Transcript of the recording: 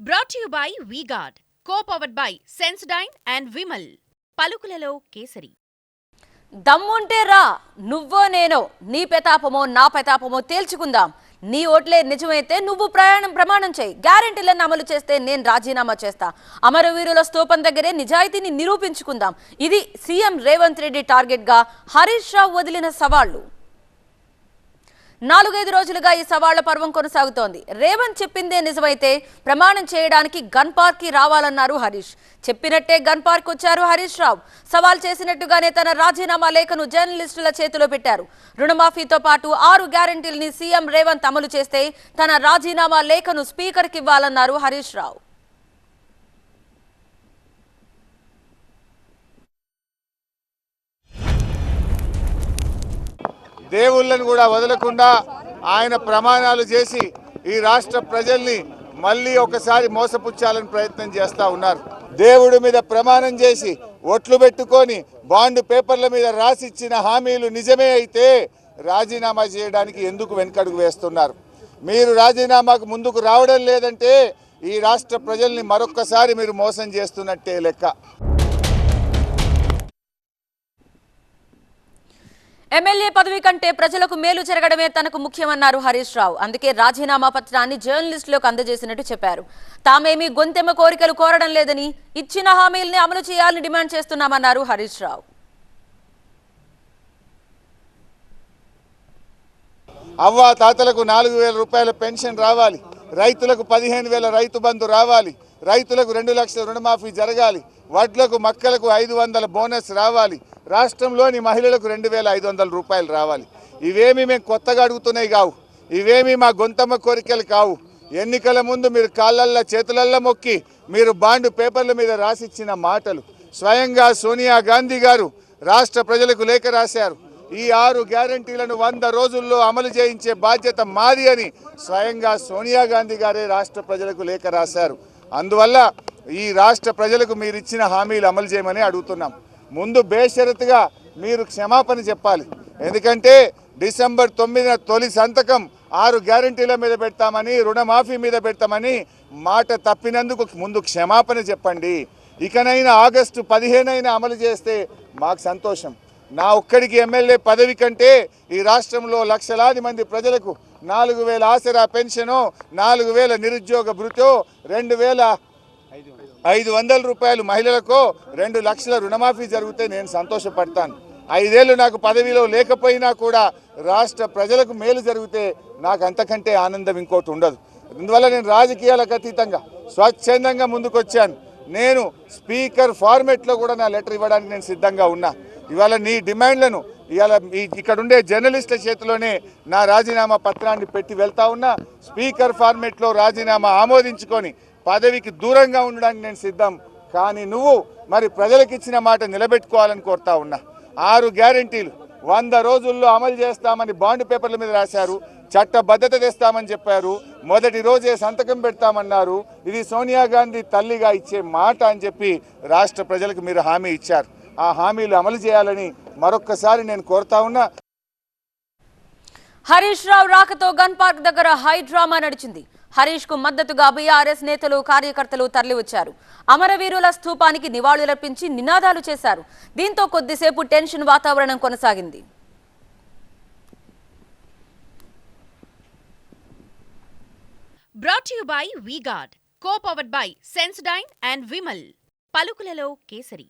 Brought you by V-Guard co powered by Sensodyne and Vimal పలుకులలో kesari. దమ్ముంటే రా నువ్వో నేనో నీ పెతాపమో నా పెతాపమో తేల్చుకుందాం. నీ ఓట్లే నిజమైతే నువ్వు ప్రయాణం ప్రమాణం చేయి. గ్యారెంటీలను అమలు చేస్తే నేను రాజీనామా చేస్తా. అమరవీరుల స్తూపం దగ్గరే నిజాయితీని నిరూపించుకుందాం. ఇది సీఎం రేవంత్ రెడ్డి టార్గెట్గా హరీష్ రావు వదిలిన సవాళ్ళు నాలుగైదు రోజులుగా ఈ సవాళ్ళ పర్వం కొనసాగుతోంది. రేవంత్ చెప్పిందే నిజమైతే ప్రమాణం చేయడానికి గన్ పార్క్కి రావాలన్నారు హరీష్. చెప్పినట్టే గన్ పార్క్ వచ్చారు హరీష్ రావు. సవాల్ చేసినట్టుగానే తన రాజీనామా లేఖను జర్నలిస్టుల చేతిలో పెట్టారు. రుణమాఫీతో పాటు ఆరు గ్యారంటీల్ని సీఎం రేవంత్ అమలు చేస్తే తన రాజీనామా లేఖను స్పీకర్కి ఇవ్వాలన్నారు హరీష్ రావు. దేవుళ్ళను కూడా వదలకుండా ఆయన ప్రమాణాలు చేసి ఈ రాష్ట్ర ప్రజల్ని మళ్ళీ ఒకసారి మోసపుచ్చాలని ప్రయత్నం చేస్తూ ఉన్నారు. దేవుడి మీద ప్రమాణం చేసి ఒట్లు పెట్టుకొని బాండ్ పేపర్ల మీద రాసిచ్చిన హామీలు నిజమే అయితే రాజీనామా చేయడానికి ఎందుకు వెనుకడుగు వేస్తున్నారు? మీరు రాజీనామాకు ముందుకు రావడం లేదంటే ఈ రాష్ట్ర ప్రజల్ని మరొక్కసారి మీరు మోసం చేస్తున్నట్టే లెక్క. ఎమ్మెల్యే పదవి కంటే ప్రజలకు మేలు జరగడమే తనకు ముఖ్యమన్నారు హరీష్ రావు. అందుకే రాజీనామా పత్రాన్ని జర్నలిస్టులకు అందజేసినట్టు చెప్పారు. తామేమీ గొంతెమ్మ కోరికలు కోరడం లేదని ఇచ్చిన హామీల్ని అమలు చేయాలని డిమాండ్ చేస్తున్నామన్నారు హరీష్ రావు. అవ్వ తాతలకు నాలుగు వేల రూపాయల పెన్షన్ రావాలి. రైతులకు పదిహేను వేల రైతు బంధు రావాలి. రైతులకు రెండు లక్షల రుణమాఫీ జరగాలి. వడ్లకు మక్కలకు ఐదు వందల బోనస్ రావాలి. రాష్ట్రంలోని మహిళలకు రెండు వేల ఐదు వందల రూపాయలు రావాలి. ఇవేమి మేము కొత్తగా అడుగుతున్నాయి కావు. ఇవేమి మా గొంతమ్మ కోరికలు కావు. ఎన్నికల ముందు మీరు కాళ్ళల్లో చేతులల్లో మొక్కి మీరు బాండ్ పేపర్ల మీద రాసిచ్చిన మాటలు. స్వయంగా సోనియా గాంధీ గారు రాష్ట్ర ప్రజలకు లేఖ రాశారు. ఈ ఆరు గ్యారంటీలను వంద రోజుల్లో అమలు చేయించే బాధ్యత మాది అని స్వయంగా సోనియా గాంధీ గారే రాష్ట్ర ప్రజలకు లేఖ రాశారు. అందువల్ల ఈ రాష్ట్ర ప్రజలకు మీరు ఇచ్చిన హామీలు అమలు చేయమని అడుగుతున్నాం. ముందు బేషరతుగా మీరు క్షమాపణ చెప్పాలి. ఎందుకంటే డిసెంబర్ తొమ్మిదిన తొలి సంతకం ఆరు గ్యారంటీల మీద పెడతామని రుణమాఫీ మీద పెడతామని మాట తప్పినందుకు ముందు క్షమాపణ చెప్పండి. ఇకనైనా ఆగస్టు పదిహేనైనా అమలు చేస్తే మాకు సంతోషం. నా ఒక్కడికి ఎమ్మెల్యే పదవి కంటే ఈ రాష్ట్రంలో లక్షలాది మంది ప్రజలకు నాలుగు వేల ఆసరా పెన్షను నాలుగు వేల నిరుద్యోగ భృతో రెండు వేల ఐదు వందల రూపాయలు మహిళలకు రెండు లక్షల రుణమాఫీ జరిగితే నేను సంతోషపడతాను. ఐదేళ్ళు నాకు పదవిలో లేకపోయినా కూడా రాష్ట్ర ప్రజలకు మేలు జరిగితే నాకు అంతకంటే ఆనందం ఇంకోటి ఉండదు. అందువల్ల నేను రాజకీయాలకు అతీతంగా స్వచ్ఛందంగా ముందుకొచ్చాను. నేను స్పీకర్ ఫార్మెట్లో కూడా నా లెటర్ ఇవ్వడానికి నేను సిద్ధంగా ఉన్నా. ఇవాళ నీ డిమాండ్లను ఇవాళ ఈ- ఇక్కడ ఉండే జర్నలిస్టుల చేతిలోనే నా రాజీనామా పత్రాన్ని పెట్టి వెళ్తా ఉన్నా. స్పీకర్ ఫార్మెట్లో రాజీనామా ఆమోదించుకొని పదవికి దూరంగా ఉండడానికి నేను సిద్ధం. కానీ నువ్వు మరి ప్రజలకు ఇచ్చిన మాట నిలబెట్టుకోవాలని కోరుతా ఉన్నా. ఆరు గ్యారంటీలు వంద రోజుల్లో అమలు చేస్తామని బాండ్ పేపర్ల మీద రాశారు చట్టబద్ధత తెస్తామని చెప్పారు మొదటి రోజే సంతకం పెడతామన్నారు ఇది సోనియా గాంధీ తల్లిగా ఇచ్చే మాట అని చెప్పి రాష్ట్ర ప్రజలకు మీరు హామీ ఇచ్చారు. ఆ హామీలు అమలు చేయాలని మరొక్కసారి నేను కోరుతా ఉన్నా. హరీష్ రావు రాకతో గన్ పార్క్ దగ్గర హై డ్రామా నడిచింది. హరీష్కు మద్దతుగా బీఆర్ఎస్ నేతలు కార్యకర్తలు తరలివచ్చారు. అమరవీరుల స్థూపానికి నివాళులర్పించి నినాదాలు చేశారు. దీంతో కొద్దిసేపు టెన్షన్ వాతావరణం కొనసాగింది. Brought you by V-Guard co by Sensodyne and Vimal. పలుకులలో kesari.